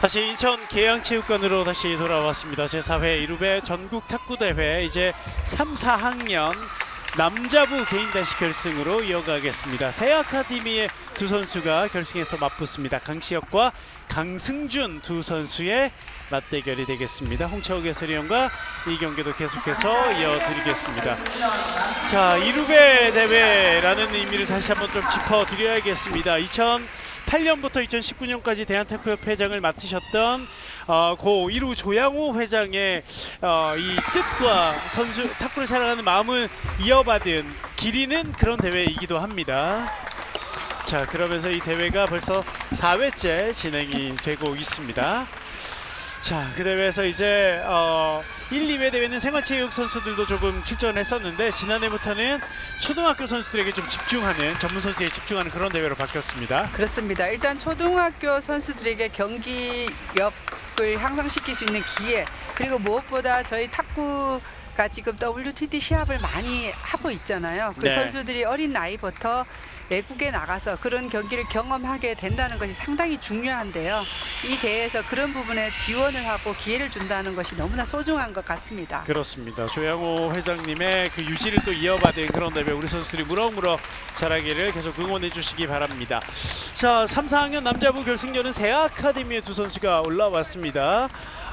다시 인천 계양체육관으로 다시 돌아왔습니다. 제4회 1루배 전국 탁구대회 이제 3, 4학년 남자부 개인 단식 결승으로 이어가겠습니다. 새 아카데미의 두 선수가 결승에서 맞붙습니다. 강시혁과 강승준 두 선수의 맞대결이 되겠습니다. 홍차욱 해설위원과 이 경기도 계속해서 이어드리겠습니다. 자, 1루배 대회라는 의미를 다시 한번 좀 짚어드려야겠습니다. 2008년부터 2019년까지 대한탁구협회장을 맡으셨던 어, 고 1루 조양호 회장의 어, 이 뜻과 선수 탁구를 사랑하는 마음을 이어받은 길이는 그런 대회이기도 합니다. 자, 그러면서 이 대회가 벌써 4회째 진행이 되고 있습니다. 자, 그 대회에서 이제 어, 1, 2회 대회는 생활체육 선수들도 조금 출전했었는데 지난해부터는 초등학교 선수들에게 좀 집중하는 전문 선수에 집중하는 그런 대회로 바뀌었습니다. 그렇습니다. 일단 초등학교 선수들에게 경기력을 향상시킬 수 있는 기회 그리고 무엇보다 저희 탁구 가 지금 WTT 시합을 많이 하고 있잖아요. 그 네. 선수들이 어린 나이부터 외국에 나가서 그런 경기를 경험하게 된다는 것이 상당히 중요한데요. 이 대회에서 그런 부분에 지원을 하고 기회를 준다는 것이 너무나 소중한 것 같습니다. 그렇습니다. 조양호 회장님의 그 유지를 또 이어받은 그런 대회 우리 선수들이 무럭무럭 잘하기를 계속 응원해 주시기 바랍니다. 자, 3, 4학년 남자부 결승전은 새 아카데미의 두 선수가 올라왔습니다.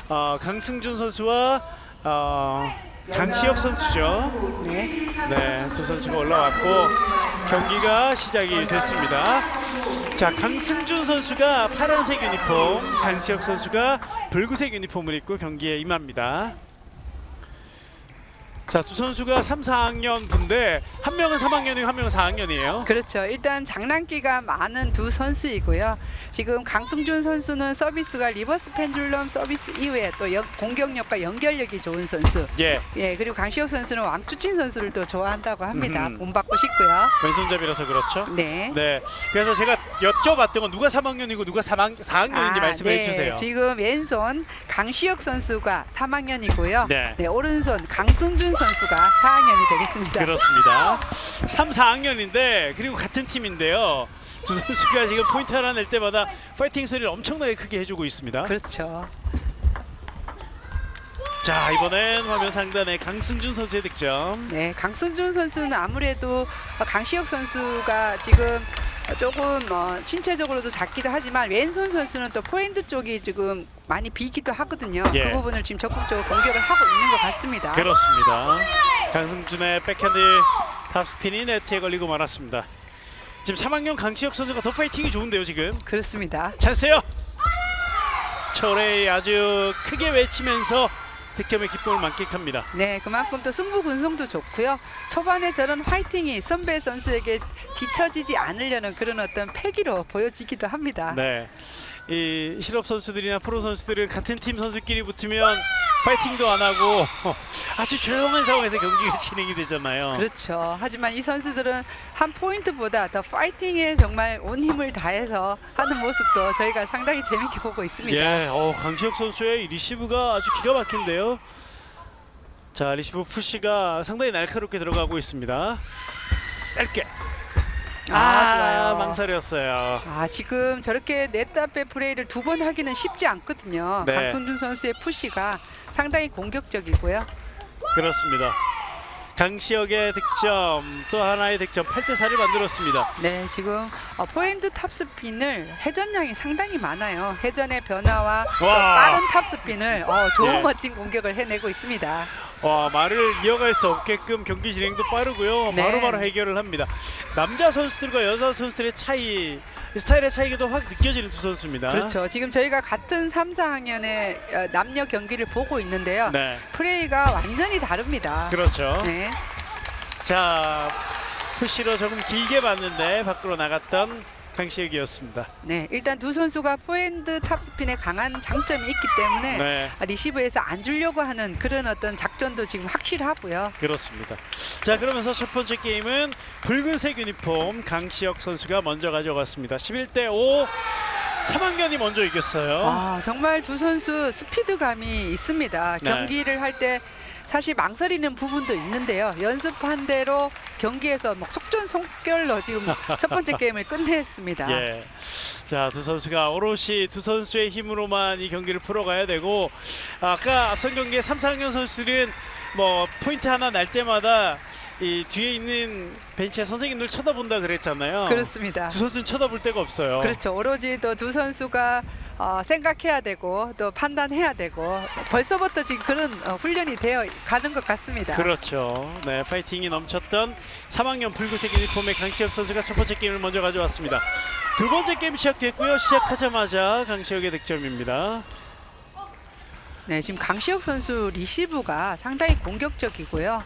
어, 강승준 선수와 어, 강시혁 선수죠. 네. 네, 두 선수가 올라왔고 경기가 시작이 됐습니다. 자, 강승준 선수가 파란색 유니폼, 강시혁 선수가 붉은색 유니폼을 입고 경기에 임합니다. 자, 두 선수가 3, 4학년 분데 한 명은 3학년이고 한 명은 4학년이에요. 그렇죠. 일단 장난기가 많은 두 선수이고요. 지금 강승준 선수는 서비스가 리버스 펜줄럼 서비스 이후에 또 연- 공격력과 연결력이 좋은 선수. 예, 예, 그리고 강시혁 선수는 왕추진 선수를 또 좋아한다고 합니다. 음. 본받고 싶고요. 왼손잡이라서 그렇죠. 네. 네, 그래서 제가 여쭤봤던 건 누가 3학년이고 누가 3학, 4학년인지 아, 말씀해 네. 주세요. 지금 왼손 강시혁 선수가 3학년이고요. 네. 오른손 강승준 선수가 4학년이 되겠습니다. 그렇습니다. 3, 4학년인데 그리고 같은 팀인데요. 두 선수가 지금 포인트 하나 낼 때마다 파이팅 소리를 엄청나게 크게 해주고 있습니다. 그렇죠. 자 이번엔 화면 상단에 강승준 선수의 득점. 네, 강승준 선수는 아무래도 강시혁 선수가 지금 조금 어, 신체적으로도 작기도 하지만 왼손 선수는 또 포핸드 쪽이 지금 많이 비기도 하거든요. 예. 그 부분을 지금 적극적으로 공격을 하고 있는 것 같습니다. 그렇습니다. 강승준의 백핸드 탑스핀이 네트에 걸리고 말았습니다. 지금 3학년 강치혁 선수가 더 파이팅이 좋은데요 지금. 그렇습니다. 찬스요. 초레이 아주 크게 외치면서 득점의 기쁨을 만끽합니다. 네, 그만큼 또 승부 군성도 좋고요. 초반에 저런 화이팅이 선배 선수에게 뒤처지지 않으려는 그런 어떤 패기로 보여지기도 합니다. 네. 이 실업 선수들이나 프로 선수들은 같은 팀 선수끼리 붙으면 파이팅도 안 하고 아주 조용한 상황에서 경기가 진행이 되잖아요. 그렇죠. 하지만 이 선수들은 한 포인트보다 더 파이팅에 정말 온 힘을 다해서 하는 모습도 저희가 상당히 재밌게 보고 있습니다. 예, 어, 강시혁 선수의 이 리시브가 아주 기가 막힌데요. 자, 리시브 푸시가 상당히 날카롭게 들어가고 있습니다. 짧게. 아, 좋아요. 망설였어요. 아, 지금 저렇게 넷다배 플레이를 두 번 하기는 쉽지 않거든요. 네. 강승준 선수의 푸시가 상당히 공격적이고요. 그렇습니다. 강시혁의 득점, 또 하나의 득점 8대 4를 만들었습니다. 네, 지금 어, 포핸드 탑스핀을 회전량이 상당히 많아요. 회전의 변화와 또 와. 빠른 탑스핀을 어, 좋은 예. 멋진 공격을 해내고 있습니다. 와, 말을 이어갈 수 없게끔 경기 진행도 빠르고요. 네. 바로바로 해결을 합니다. 남자 선수들과 여자 선수들의 차이, 스타일의 차이가 확 느껴지는 두 선수입니다. 그렇죠. 지금 저희가 같은 3, 4학년의 어, 남녀 경기를 보고 있는데요. 네, 플레이가 완전히 다릅니다. 그렇죠. 네. 자, 푸시로 조금 길게 봤는데 밖으로 나갔던 강시혁이었습니다. 네, 일단 두 선수가 포핸드 탑스핀에 강한 장점이 있기 때문에 네, 아, 리시브에서 안 주려고 하는 그런 어떤 작전도 지금 확실하고요. 그렇습니다. 자, 그러면서 첫 번째 게임은 붉은색 유니폼 강시혁 선수가 먼저 가져갔습니다. 11대 5. 3학년이 먼저 이겼어요. 아, 정말 두 선수 스피드감이 있습니다. 네. 경기를 할때 사실 망설이는 부분도 있는데요. 연습한 대로 경기에서 막 속전속결로 지금 첫 번째 게임을 끝냈습니다. 예. 자, 두 선수가 오롯이 두 선수의 힘으로만 이 경기를 풀어가야 되고 아까 앞선 경기에 삼상현 선수들은 뭐 포인트 하나 날 때마다 이 뒤에 있는 벤치의 선생님들 쳐다본다 그랬잖아요. 그렇습니다. 두 선수는 쳐다볼 데가 없어요. 그렇죠. 오로지 또 두 선수가 어, 생각해야 되고 또 판단해야 되고 벌써부터 지금 그런 어, 훈련이 되어 가는 것 같습니다. 그렇죠. 네, 파이팅이 넘쳤던 3학년 붉은색 유니폼의 강시혁 선수가 첫 번째 게임을 먼저 가져왔습니다. 두 번째 게임 시작됐고요. 시작하자마자 강시혁의 득점입니다. 네, 지금 강시혁 선수 리시브가 상당히 공격적이고요.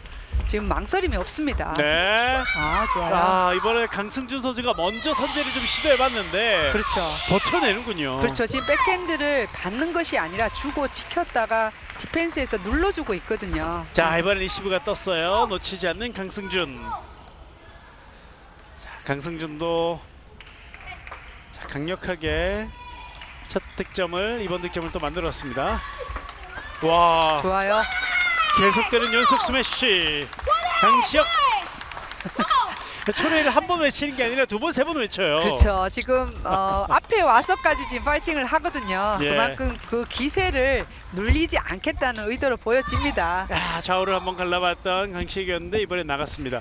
지금 망설임이 없습니다. 네. 아, 좋아요. 아, 이번에 강승준 선수가 먼저 선제를 좀 시도해봤는데 그렇죠. 버텨내는군요. 그렇죠. 지금 백핸드를 받는 것이 아니라 주고 지켰다가 디펜스에서 눌러주고 있거든요. 자, 이번에 리시브가 떴어요. 놓치지 않는 강승준. 자, 강승준도 자, 강력하게 첫 득점을 이번 득점을 또 만들었습니다. 와, 좋아요. 계속되는 연속 스매시. 강시혁. 초래를 한 번 외치는 게 아니라 두 번, 세 번 외쳐요. 그렇죠. 지금 어, 앞에 와서까지 지금 파이팅을 하거든요. 예. 그만큼 그 기세를 눌리지 않겠다는 의도로 보여집니다. 야, 좌우를 한번 갈라봤던 강시혁이었는데 이번에 나갔습니다.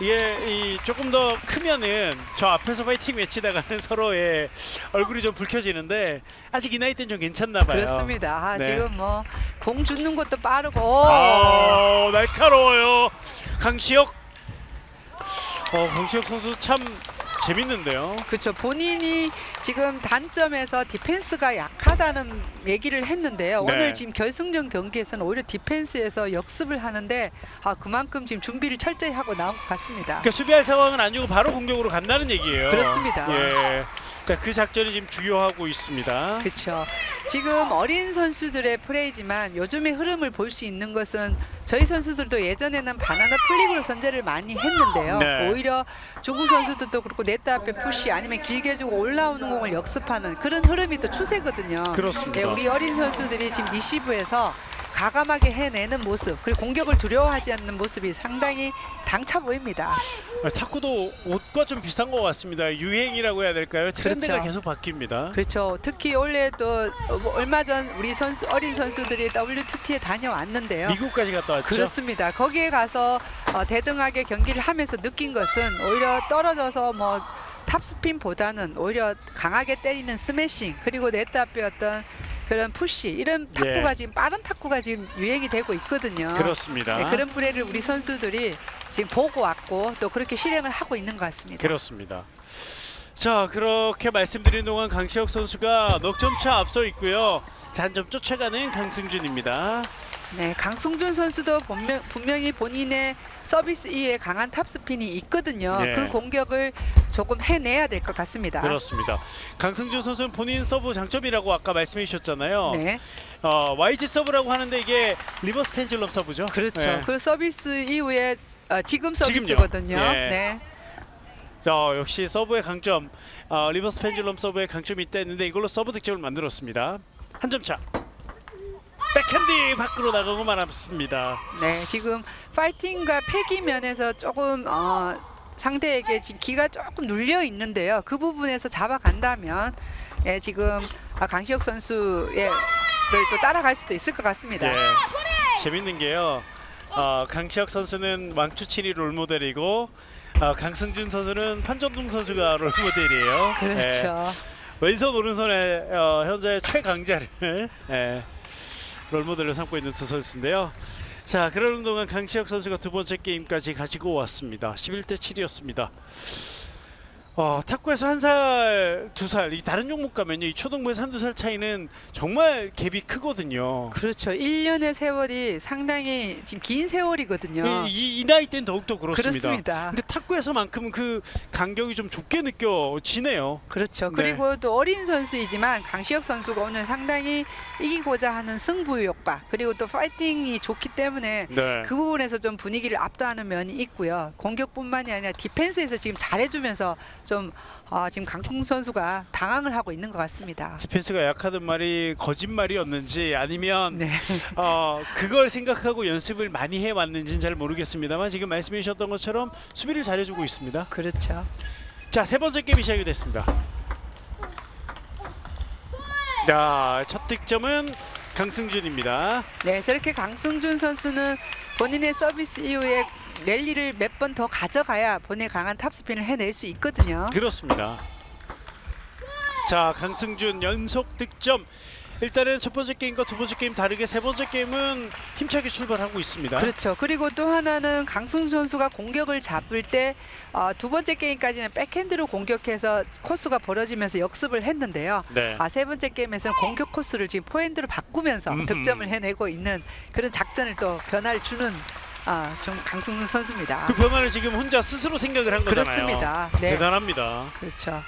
이게 이 조금 더 크면은 저 앞에서 파이팅 외치다가는 서로의 얼굴이 좀 붉혀지는데 아직 이 나이 때는 좀 괜찮나 봐요. 그렇습니다. 아, 네. 지금 뭐 공 주는 것도 빠르고 아, 날카로워요. 강시혁. 어, 강시혁 선수 참 재밌는데요. 그렇죠. 본인이 지금 단점에서 디펜스가 약하다는 얘기를 했는데요. 네. 오늘 지금 결승전 경기에서는 오히려 디펜스에서 역습을 하는데 아 그만큼 지금 준비를 철저히 하고 나온 것 같습니다. 그러니까 수비할 상황은 아니고 바로 공격으로 간다는 얘기예요. 그렇습니다. 예. 자, 그 작전이 지금 주요하고 있습니다. 그렇죠. 지금 어린 선수들의 플레이지만 요즘의 흐름을 볼 수 있는 것은 저희 선수들도 예전에는 바나나 플릭으로 선제를 많이 했는데요. 네. 오히려 중국 선수들도 그렇고 네트 앞에 푸시 아니면 길게 주고 올라오는 공을 역습하는 그런 흐름이 또 추세거든요. 그렇습니다. 네, 우리 어린 선수들이 지금 리시브에서 가감하게 해내는 모습 그리고 공격을 두려워하지 않는 모습이 상당히 당차 보입니다. 아, 탁구도 옷과 좀 비슷한 것 같습니다. 유행이라고 해야 될까요? 트렌드가 그렇죠. 계속 바뀝니다. 그렇죠. 특히 원래 또 어, 얼마 전 우리 선수 어린 선수들이 WTT에 다녀왔는데요. 미국까지 갔다 왔죠. 그렇습니다. 거기에 가서 어, 대등하게 경기를 하면서 느낀 것은 오히려 떨어져서 뭐 탑스핀보다는 오히려 강하게 때리는 스매싱 그리고 앞에 어떤 그런 푸시 이런 탁구가 예. 지금 빠른 탁구가 지금 유행이 되고 있거든요. 그렇습니다. 네, 그런 플레이를 우리 선수들이 지금 보고 왔고 또 그렇게 실행을 하고 있는 것 같습니다. 그렇습니다. 자 그렇게 말씀드린 동안 강시혁 선수가 넉 점 차 앞서 있고요. 자, 한점 쫓아가는 강승준입니다. 네, 강승준 선수도 분명, 분명 히 본인의 서비스 이후에 강한 탑스핀이 있거든요. 네. 그 공격을 조금 해내야 될 것 같습니다. 그렇습니다. 강승준 선수는 본인 서브 장점이라고 아까 말씀해 주셨잖아요. 네, 어, YG 서브라고 하는데 이게 리버스 펜줄럼 서브죠. 그렇죠. 네. 그 서비스 이후에 어, 지금. 서비스거든요. 예. 네, 자, 역시 서브의 강점, 어, 리버스 펜줄럼 서브의 강점이 있다 했는데 이걸로 서브 득점을 만들었습니다. 한 점 차. 백핸드 밖으로 나가고 말았습니다. 네, 지금 파이팅과 패기 면에서 조금 어, 상대에게 지금 기가 조금 눌려 있는데요. 그 부분에서 잡아간다면 예, 지금 아, 강시혁 선수의 를또 따라갈 수도 있을 것 같습니다. 예. 재밌는 게요. 어, 강시혁 선수는 왕추칠이 롤모델이고 어, 강승준 선수는 판정동 선수가 롤모델이에요. 예. 그렇죠. 왼손 오른손에 어, 현재 최강자를 예, 롤모델로 삼고 있는 두 선수인데요. 자 그러는 동안 강시혁 선수가 두 번째 게임까지 가지고 왔습니다. 11대 7이었습니다. 어, 탁구에서 한 살, 두 살, 이 다른 종목 가면요, 이 초등부에서 한두 살 차이는 정말 갭이 크거든요. 그렇죠. 1년의 세월이 상당히 지금 긴 세월이거든요. 이, 이, 이 나이 때는 더욱더 그렇습니다. 그렇습니다. 근데 탁구에서만큼은 그 간격이 좀 좁게 느껴지네요. 그렇죠. 네. 그리고 또 어린 선수이지만 강시혁 선수가 오늘 상당히 이기고자 하는 승부욕과 그리고 또 파이팅이 좋기 때문에 네. 그 부분에서 좀 분위기를 압도하는 면이 있고요. 공격뿐만이 아니라 디펜스에서 지금 잘해주면서 좀 어, 지금 강풍 선수가 당황을 하고 있는 것 같습니다. 디펜스가 약하던 말이 거짓말이었는지 아니면 네. 어, 그걸 생각하고 연습을 많이 해왔는지는 잘 모르겠습니다.만 지금 말씀해 주셨던 것처럼 수비를 잘해주고 있습니다. 그렇죠. 자 세 번째 게임이 시작이 됐습니다. 자, 첫 득점은 강승준입니다. 네, 저렇게 강승준 선수는 본인의 서비스 이후에 랠리를 몇 번 더 가져가야 본인의 강한 탑스핀을 해낼 수 있거든요. 그렇습니다. 자, 강승준 연속 득점. 일단은 첫 번째 게임과 두 번째 게임 다르게 세 번째 게임은 힘차게 출발하고 있습니다. 그렇죠. 그리고 또 하나는 강승 선수가 공격을 잡을 때 어, 두 번째 게임까지는 백핸드로 공격해서 코스가 벌어지면서 역습을 했는데요. 네. 아, 세 번째 게임에서는 공격 코스를 지금 포핸드로 바꾸면서 음흠. 득점을 해내고 있는 그런 작전을 또 변화를 주는 아, 좀 강승준 선수입니다. 그 변화를 지금 혼자 스스로 생각을 한 거잖아요. 그렇습니다. 네. 대단합니다. 그렇죠.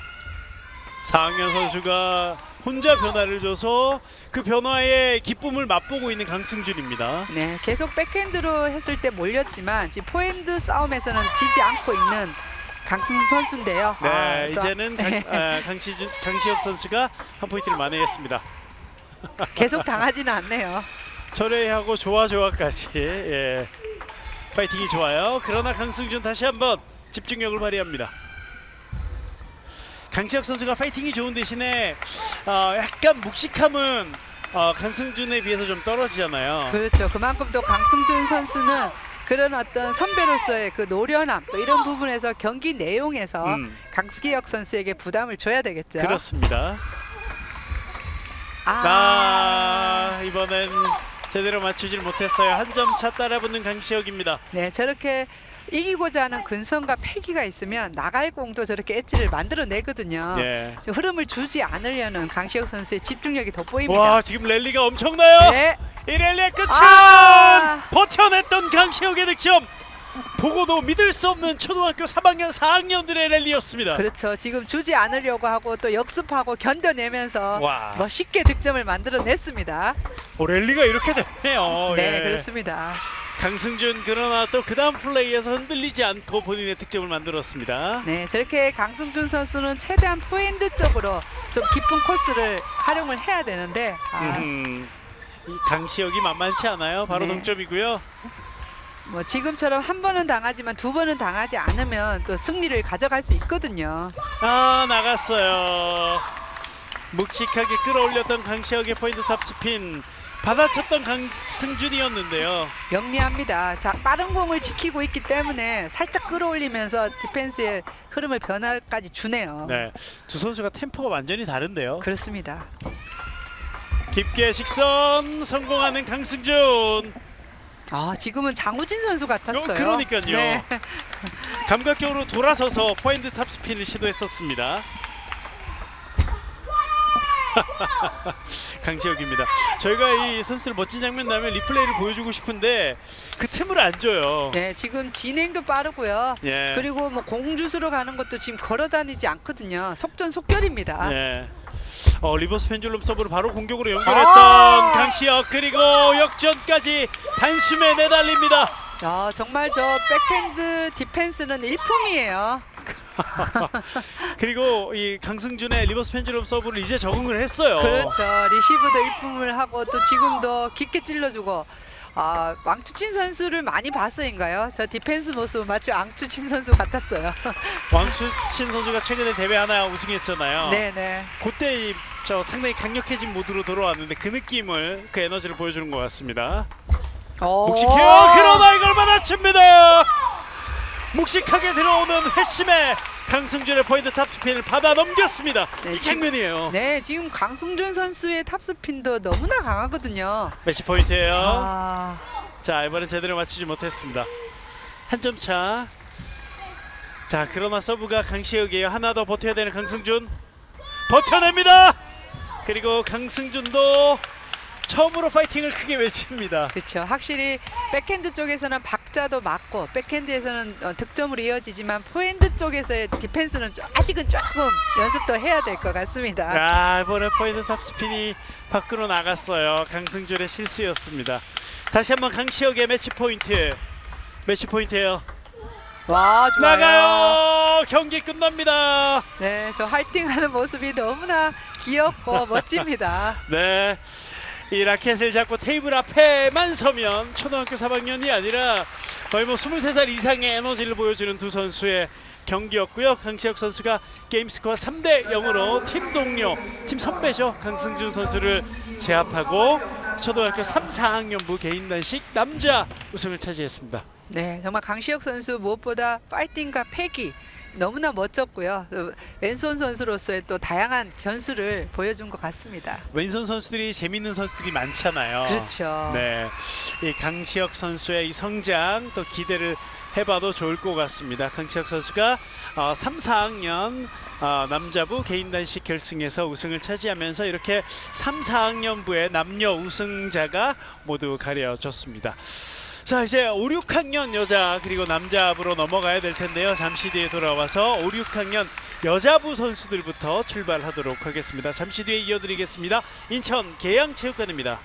4학년 선수가 혼자 변화를 줘서 그 변화의 기쁨을 맛보고 있는 강승준입니다. 네, 계속 백핸드로 했을 때 몰렸지만 지금 포핸드 싸움에서는 지지 않고 있는 강승준 선수인데요. 네, 아, 또 이제는 강, 아, 강시준, 강시엽 선수가 한 포인트를 만회했습니다. 계속 당하지는 않네요. 철회하고 좋아 좋아까지 예. 파이팅이 좋아요. 그러나 강승준 다시 한번 집중력을 발휘합니다. 강시혁 선수가 파이팅이 좋은 대신에 어, 약간 묵직함은 어, 강승준에 비해서 좀 떨어지잖아요. 그렇죠. 그만큼 또 강승준 선수는 그런 어떤 선배로서의 그 노련함 또 이런 부분에서 경기 내용에서 음, 강승기혁 선수에게 부담을 줘야 되겠죠. 그렇습니다. 아, 아, 이번엔 제대로 맞추질 못했어요. 한 점 차 따라붙는 강시혁입니다. 네, 저렇게 이기고자 하는 근성과 패기가 있으면 나갈 공도 저렇게 엣지를 만들어내거든요. 예. 저 흐름을 주지 않으려는 강시혁 선수의 집중력이 돋보입니다. 와 지금 랠리가 엄청나요. 네, 이 랠리의 끝은 아! 버텨냈던 강시혁의 득점. 보고도 믿을 수 없는 초등학교 3학년 4학년들의 랠리였습니다. 그렇죠. 지금 주지 않으려고 하고 또 역습하고 견뎌내면서 와, 멋있게 득점을 만들어냈습니다. 어, 랠리가 이렇게 되네요. 네, 예. 그렇습니다. 강승준 그러나 또 그 다음 플레이에서 흔들리지 않고 본인의 득점을 만들었습니다. 네, 저렇게 강승준 선수는 최대한 포핸드 쪽으로 좀 깊은 코스를 활용을 해야 되는데 아, 음, 이 강시혁이 만만치 않아요. 바로 네. 동점이고요. 뭐 지금처럼 한 번은 당하지만 두 번은 당하지 않으면 또 승리를 가져갈 수 있거든요. 아 나갔어요. 묵직하게 끌어올렸던 강시혁의 포인트 탑 스핀 받아쳤던 강승준이었는데요. 영리합니다. 자, 빠른 공을 지키고 있기 때문에 살짝 끌어올리면서 디펜스의 흐름을 변화까지 주네요. 네, 두 선수가 템포가 완전히 다른데요. 그렇습니다. 깊게 식선 성공하는 강승준. 아, 지금은 장우진 선수 같았어요. 어, 그러니까요. 네. 감각적으로 돌아서서 포인트 탑스핀을 시도했었습니다. 강지혁입니다. 저희가 이 선수들 멋진 장면 나면 리플레이를 보여주고 싶은데 그 틈을 안 줘요. 네, 지금 진행도 빠르고요. 예. 그리고 뭐 공주수로 가는 것도 지금 걸어 다니지 않거든요. 속전속결입니다. 예. 어, 리버스 펜줄럼 서브를 바로 공격으로 연결했던 아! 강시혁 그리고 역전까지 단숨에 내달립니다. 자, 정말 저 백핸드 디펜스는 일품이에요. 그리고 이 강승준의 리버스 펜줄럼 서브를 이제 적응을 했어요. 그렇죠. 리시브도 일품을 하고 또 지금도 깊게 찔러주고 아, 왕추친 선수를 많이 봤어인가요? 저 디펜스 모습 마치 왕추친 선수 같았어요. 왕추친 선수가 최근에 대회 하나 우승했잖아요. 네네. 그때 이, 저 상당히 강력해진 모드로 돌아왔는데 그 느낌을 그 에너지를 보여주는 것 같습니다. 오. 묵직해요. 그러나 이걸 받아칩니다. 묵직하게 들어오는 회심의 강승준의 포인트 탑스핀을 받아 넘겼습니다. 네, 이 장면이에요. 네, 지금 강승준 선수의 탑스핀도 너무나 강하거든요. 매치 포인트예요. 아, 자 이번엔 제대로 맞추지 못했습니다. 한 점 차. 자 그러나 서브가 강시혁이에요. 하나 더 버텨야 되는 강승준 버텨냅니다. 그리고 강승준도 처음으로 파이팅을 크게 외칩니다. 그렇죠. 확실히 백핸드 쪽에서는 박자도 맞고 백핸드에서는 어, 득점으로 이어지지만 포핸드 쪽에서의 디펜스는 좀- 아직은 조금 연습도 해야 될 것 같습니다. 아 이번에 포인트 탑스핀이 밖으로 나갔어요. 강승준의 실수였습니다. 다시 한번 강시혁의 매치 포인트. 매치 포인트예요. 와, 좋아요. 나가요. 어, 경기 끝납니다. 네, 저 화이팅하는 모습이 너무나 귀엽고 멋집니다. 네. 이 라켓을 잡고 테이블 앞에만 서면 초등학교 3학년이 아니라 거의 뭐 23살 이상의 에너지를 보여주는 두 선수의 경기였고요. 강치혁 선수가 게임 스코어 3대 0으로 팀 동료, 팀 선배죠. 강승준 선수를 제압하고 초등학교 3, 4학년부 개인 단식 남자 우승을 차지했습니다. 네, 정말 강시혁 선수 무엇보다 파이팅과 패기 너무나 멋졌고요. 어, 왼손 선수로서의 또 다양한 전술을 보여준 것 같습니다. 왼손 선수들이 재밌는 선수들이 많잖아요. 그렇죠. 네, 이 강시혁 선수의 이 성장 또 기대를 해봐도 좋을 것 같습니다. 강시혁 선수가 어, 3, 4학년 어, 남자부 개인 단식 결승에서 우승을 차지하면서 이렇게 3, 4학년부의 남녀 우승자가 모두 가려졌습니다. 자 이제 5, 6학년 여자 그리고 남자부로 넘어가야 될 텐데요. 잠시 뒤에 돌아와서 5, 6학년 여자부 선수들부터 출발하도록 하겠습니다. 잠시 뒤에 이어드리겠습니다. 인천 계양체육관입니다.